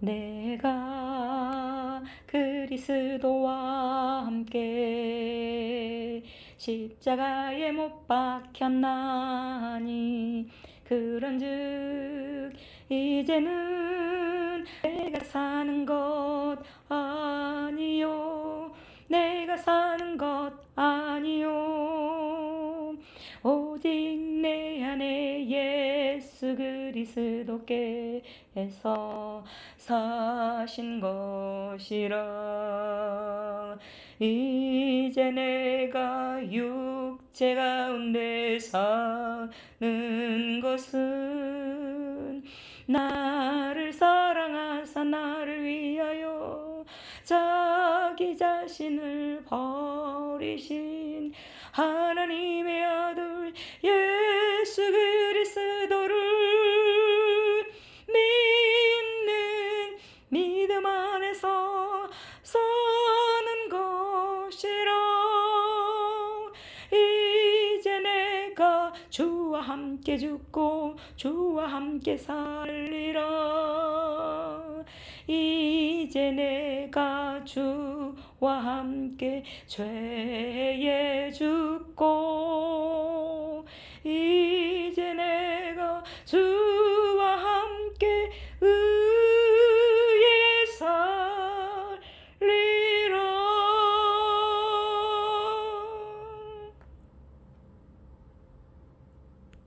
내가 그리스도와 함께 십자가에 못 박혔나니 그런즉 이제는 내가 사는 것 아니요 내가 사는 것 아니요. 오직 내 안에 예 수 그리스도께서 사신 것이라. 이제 내가 육체 가운데 사는 것은 나를 사랑하사 나를 위하여 자기 자신을 버리신 하나님의 아들 예 안에서 사는 것이라. 이제 내가 주와 함께 죽고 주와 함께 살리라. 이제 내가 주와 함께 죄에 죽고